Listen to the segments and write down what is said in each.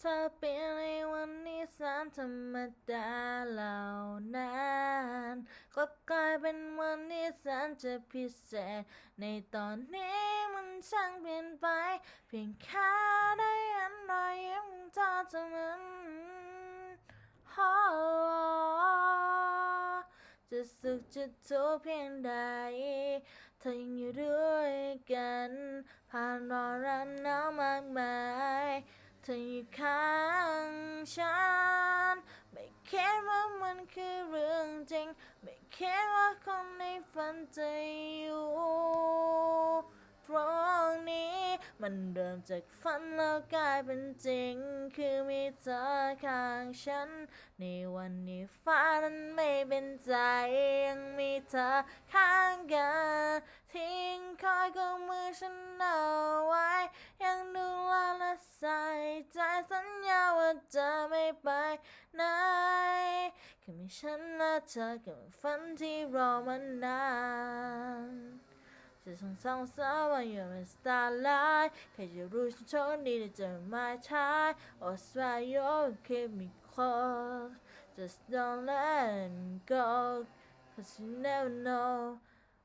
เธอเปลี่ยนในวันนี้แสนธรรมดาเหล่านั้นก็กลายเป็นวันที่แสนจะพิเศษ ในตอนนี้มันช่างเปลี่ยนไป เพียงแค่ได้เห็นรอยยิ้มของเธอเท่านั้นโอ้จะสุขจะทุกข์เพียงใดเธอยังอยู่ด้วยกัน ผ่านรอรันหนาวมากมาย ธออยู่ข้างฉัน ไม่คิดว่ามันคือเรื่องจริง ไม่คิดว่าคนในฝันจะอยู่ตรงนี้ มันเริ่มจากฝันแล้วกลายเป็นจริง คือมีเธอข้างฉัน ในวันนี้ฟ้านั้นไม่เป็นใจ ยังมีเธอข้างกัน ทิ้งคอยก็มือฉันเอาไว้ ยังดูแล ค่มีฉันและเธอกับฝันที่รอมานานจะสงสัยสาวว่า you're a starlight ใครจะรู้ฉันโชคดีได้เจอ my child or swear you'll keep me close just don't let me go cause you never know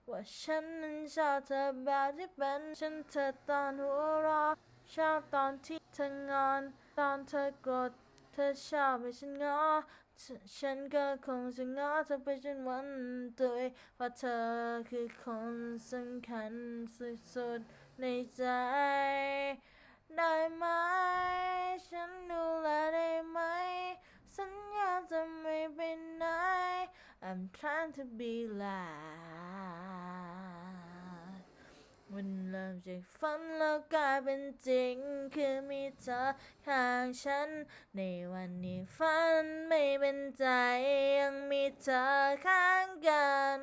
ว่าฉันนั้นชอบเธอแบบที่เป็นฉันเธอตอนหัวเราะชอบตอนที่เธองอน ตอนเธอโกรธ เธอชอบให้ฉันงอ ฉันก็คงจะงอเธอไปจนวันตุยเพราะเธอคือคนสำคัญสุดๆในใจ ได้ไหม ฉันดูแลได้ไหม สัญญาจะไม่ไปไหน I'm trying to be loud มันเริ่ม จากฝันแล้วกลายเป็นจริง คือมีเธอข้างฉัน ในวันนี้ฝันไม่เป็นใจยังมีเธอข้างกัน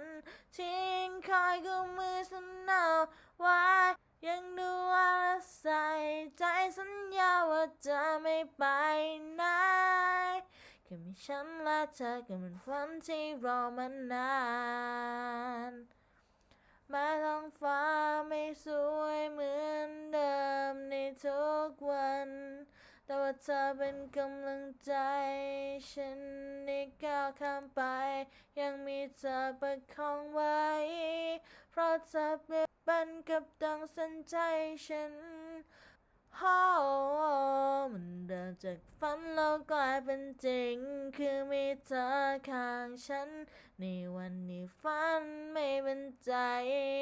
ทิ้งคอยกุมมือฉันเอาไว้ยังดูแลและใส่ใจสัญญาว่าจะไม่ไปไหนแค่มีฉันและเธอก็เป็นฝันที่รอมานานม้ท้องฟ้า เธอเป็นกำลังใจ ฉันได้ก้าวข้ามไป ยังมีเธอประคองไว้ เพราะเธอเป็นกับดังสันใจฉันโอ้มันเริ่มจากฝันแล้วกลายเป็นจริง คือมีเธอข้างฉัน ในวันนี้ฝันไม่เป็นใจ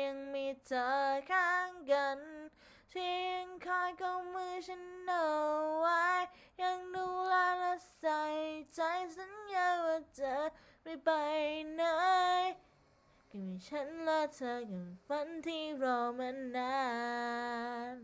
ยังมีเธอข้างกัน ทิ้งคอยก็มือฉันเอาไว้ ยังดูแลและใส่ใจสัญญาว่าจะไม่ไปไหนก็มีฉันและเธอกับฝันที่รอมานาน